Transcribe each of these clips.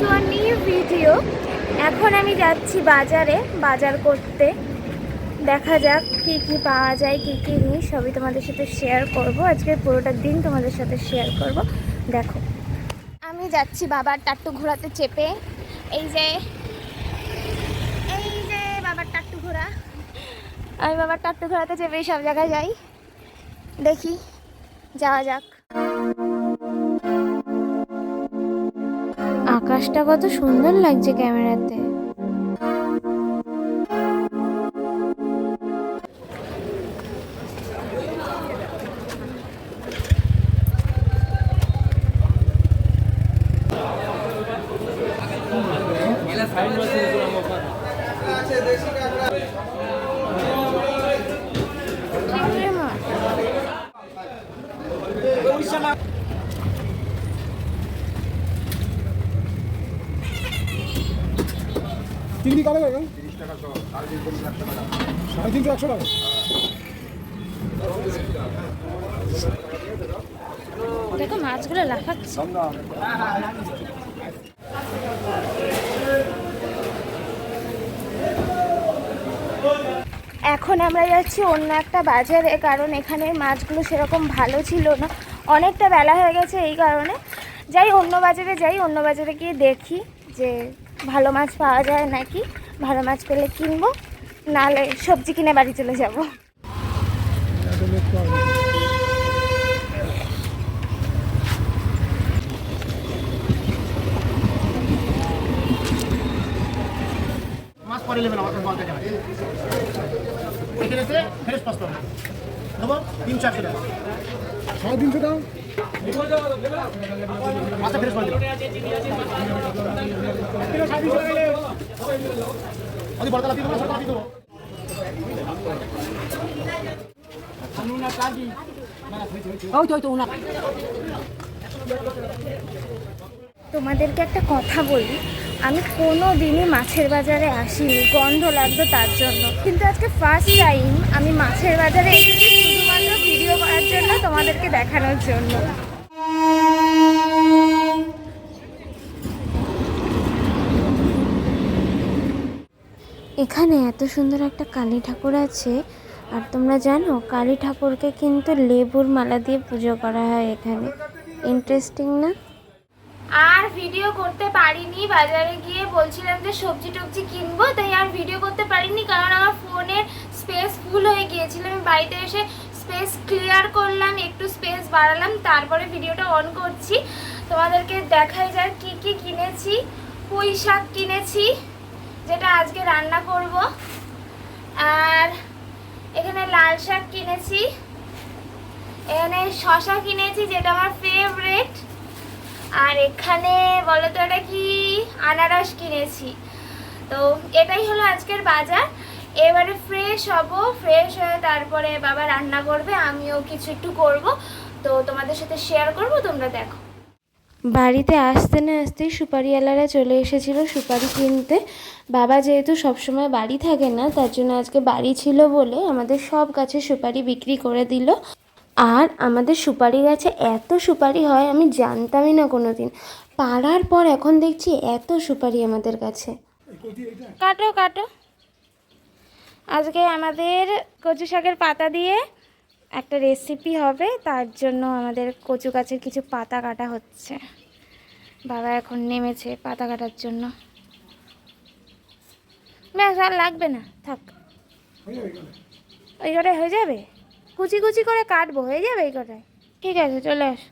Two new video. এখন আমি যাচ্ছি বাজারে, বাজার করতে। দেখা যাক কি কি পাওয়া যায়, কি কি নেই, সবই তোমাদের সাথে শেয়ার করব। আজকের পুরোটা দিন তোমাদের সাথে শেয়ার করব। দেখো। আমি যাচ্ছি বাবার টাট্টু ঘোরাতে চেপে। এই যে এই যে বাবার টাট্টু ঘোরা আমি বাবার টাট্টু ঘোরাতে চেপে সব জায়গায় যাই। দেখি, যাওয়া যাক। আকাশটা কত সুন্দর লাগছে ক্যামেরাতে। চিংড়ি মাছ চিংড়ি কত করে সাড়ে তিনশো একশো টাকা। দেখো মাছগুলো লাফাচ্ছে। এখন আমরা যাচ্ছি অন্য একটা বাজারে কারণ এখানের মাছগুলো সেরকম ভালো ছিল না। অনেকটা বেলা হয়ে গেছে এই কারণে। যাই অন্য বাজারে যাই অন্য বাজারে গিয়ে দেখি যে ভালো মাছ পাওয়া যায় নাকি? ভালো মাছ পেলে কিনবো নালে সবজি কিনে বাড়ি চলে যাব। তিন চারশো টাকা। সাড়ে তিনশো টাকা তোমাদেরকে একটা কথা বলি, আমি কোনো দিনই মাছের বাজারে আসিনি, গন্ধ লাগতো তার জন্য। কিন্তু আজকে ফার্স্ট টাইম আমি মাছের বাজারে এসেছি, শুধুমাত্র করার জন্য তোমাদেরকে দেখানোর জন্য। এখানে এত সুন্দর একটা কালী ঠাকুর আছে আর তোমরা জানো কালী ঠাকুরকে কিন্তু লেবুর মালা দিয়ে পুজো করা হয় এখানে। ইন্টারেস্টিং না? আর ভিডিও করতে পারিনি বাজারে গিয়ে বলছিলাম যে সবজি টবজি কিনবো তাই আর ভিডিও করতে পারিনি কারণ আমার ফোনের স্পেস ফুল হয়ে গিয়েছিল। আমি বাড়িতে এসে স্পেস ক্লিয়ার করলাম, একটু স্পেস বাড়ালাম, তারপরে ভিডিওটা অন করছি। তোমাদেরকে দেখাই যাক কি কি কিনেছি, পুঁই শাক কিনেছি, যেটা আজকে রান্না করব। আর এখানে লাল শাক কিনেছি, এখানে শশা কিনেছি, যেটা আমার ফেভারেট আর এখানে বলো তো এটা কি? আনারস কিনেছি। তো এটাই হলো আজকের বাজার। এবারে ফ্রেশ হব ফ্রেশ হয়ে তারপরে বাবা রান্না করবে আমিও কিছু একটু করব। তো তোমাদের সাথে শেয়ার করব তোমরা দেখো। বাড়িতে আসতে না আসতেই সুপারিওয়ালারা চলে এসেছিল সুপারি কিনতে। বাবা যেহেতু সবসময় বাড়ি থাকে না তার জন্য আজকে বাড়ি ছিল বলে আমাদের সব গাছে সুপারি বিক্রি করে দিল। আর আমাদের সুপারি গাছে এত সুপারি হয় আমি জানতামই না কোনো দিন পাড়ার পর এখন দেখছি এত সুপারি আমাদের কাছে কাটো কাটো। আজকে আমাদের কচু শাকের পাতা দিয়ে একটা রেসিপি হবে তার জন্য আমাদের কচু গাছের কিছু পাতা কাটা হচ্ছে। বাবা এখন নেমেছে পাতা কাটার জন্য। ব্যাস আর লাগবে না থাক। ওই কটায় হয়ে যাবে? কুচি কুচি করে কাটবো হয়ে যাবে এই কটায়? ঠিক আছে চলে আস।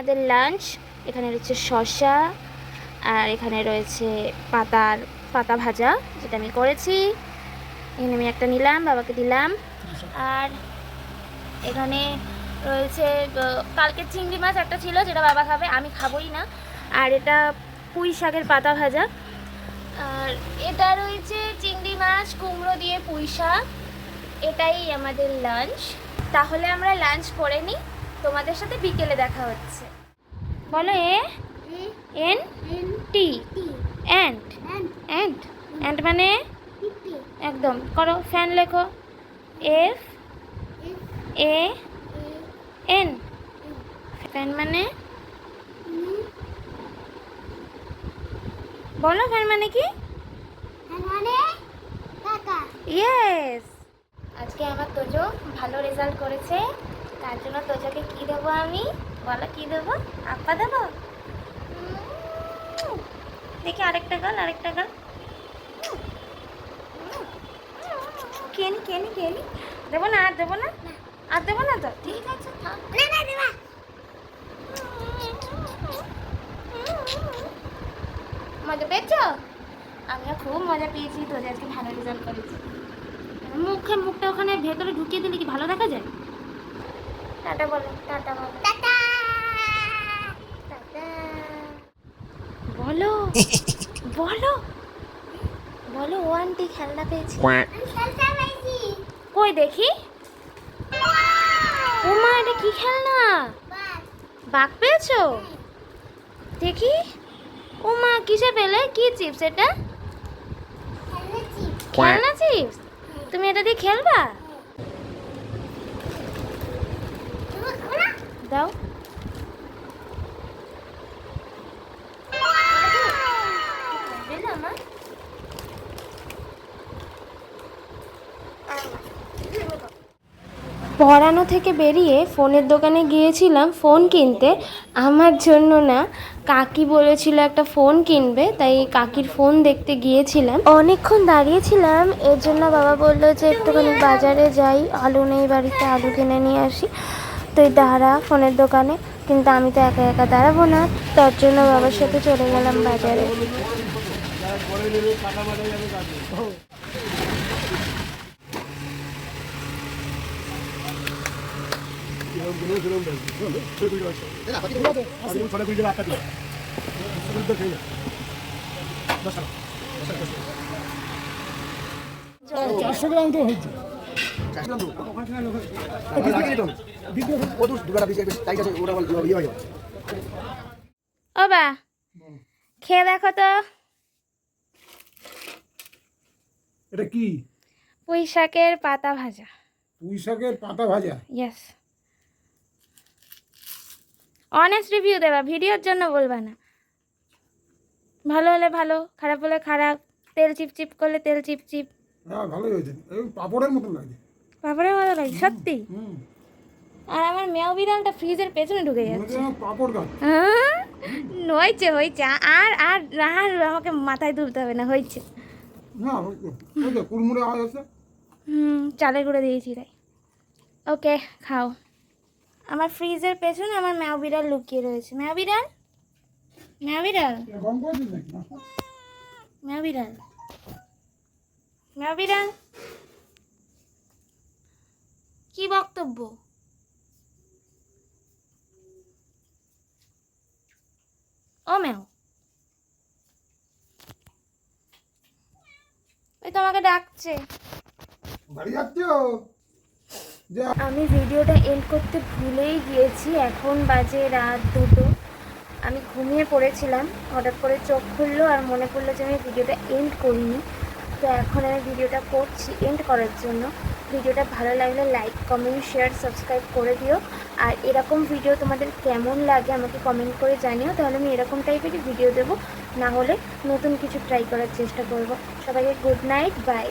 আমাদের লাঞ্চ এখানে রয়েছে শসা, আর এখানে রয়েছে পাতার, পাতা ভাজা, যেটা আমি করেছি। এখানে আমি একটা নিলাম, বাবাকে দিলাম। আর এখানে রয়েছে কালকে চিংড়ি মাছ একটা ছিল, যেটা বাবা খাবে, আমি খাবোই না। আর এটা পুঁই শাকের পাতা ভাজা। আর এটা রয়েছে চিংড়ি মাছ, কুমড়ো দিয়ে পুঁই শাক। এটাই আমাদের লাঞ্চ তাহলে আমরা লাঞ্চ করে নিই। তোমাদের সাথে বিকেলে দেখা হচ্ছে। বলো A N T and and and মানে? একদম করো ফ্যান লেখো। F A N. ফ্যান মানে? বলো ফ্যান মানে কি? ইয়েস। আজকে আমার তোজো ভালো রেজাল্ট করেছে। তার জন্য তোজাকে কি দেবো আমি? বলো কি দেবো? আপা দেবো? দেখি আরেকটা গাল আরেকটা গাল। কেনি কেনি কেনি দেবো না আর দেবো না? আর দেবো না তো? ঠিক আছে থাক। মজা পেয়েছ? আমিও খুব মজা পেয়েছি তো আজকে ভালো রেজাল্ট করেছি। মুখে মুখটা ওখানে ভেতরে ঢুকিয়ে দিলে কি ভালো দেখা যায়? টাটা বলো টাটা বলো। টাটা। টাটা। বলো বলো। বলো ও আন্টি খেলনা পেয়েছি। কই দেখি? ও মা এটা কি খেলনা? বাঘ। পেয়েছ? দেখি। ও মা কিসে পেলে? কি চিপস এটা? খেলনা চিপস। তুমি এটা দিয়ে খেলবা? দাও। পড়ানো থেকে বেরিয়ে ফোনের দোকানে গিয়েছিলাম ফোন কিনতে। আমার জন্য না, কাকি বলেছিল একটা ফোন কিনবে, তাই কাকির ফোন দেখতে গিয়েছিলাম। অনেকক্ষণ দাঁড়িয়েছিলাম, এর জন্য বাবা বলল যে একটুখানি বাজারে যাই, আলু নেই, বাড়িতে আলু কিনে নিয়ে আসি। তুই দাঁড়া ফোনের দোকানে, কিন্তু আমি তো একা একা দাঁড়াবো না, তার জন্য বাবার সাথে চলে গেলাম বাজারে। চারশো গ্রাম তো হয়েছে। ও বা খেয়ে দেখো তো। এটা কি? পুঁই শাকের পাতা ভাজা। পুঁই শাকের পাতা ভাজা? ইয়েস অনেস্ট রিভিউ দেবা ভিডিওর জন্য বলবা না। ভালো হলে ভালো খারাপ হলে খারাপ তেল চিপচিপ করলে তেল চিপচিপ। হ্যাঁ ভালোই হয়েছে। এই পাপড়ের মতন লাগছে। পাপড়ের মতো লাগে সত্যি? আর আমার মেয়াও বিড়ালটা ফ্রিজের পেছনে ঢুকে যাচ্ছে পাপড় গাছ। হ্যাঁ? হয়েছে হয়েছে। আর আর আর আমাকে মাথায় তুলতে হবে না হয়েছে। না কুড়মুড়ে আওয়াজ আছে হুম চালের গুঁড়ো দিয়েছি তাই। ওকে খাও। আমার ফ্রিজের পেছনে আমার ম্যাও বিড়াল লুকিয়ে রয়েছে। ম্যাও বিড়াল? ম্যাও বিড়াল? ম্যাও বিড়াল। বিড়াল কি বক্তব্য? ও ম্যাও ওই তোমাকে ডাকছে। আমি ভিডিওটা এন্ড করতে ভুলেই গিয়েছি এখন বাজে রাত দুটো। আমি ঘুমিয়ে পড়েছিলাম হঠাৎ করে চোখ খুললো আর মনে পড়ল যে আমি ভিডিওটা এন্ড করিনি। তো এখন আমি ভিডিওটা করছি এন্ড করার জন্য। ভিডিওটা ভালো লাগলে লাইক কমেন্ট শেয়ার সাবস্ক্রাইব করে দিও। আর এরকম ভিডিও তোমাদের কেমন লাগে আমাকে কমেন্ট করে জানিও, তাহলে আমি এরকম টাইপেরই ভিডিও দেবো। না হলে নতুন কিছু ট্রাই করার চেষ্টা করব। সবাইকে গুড নাইট বাই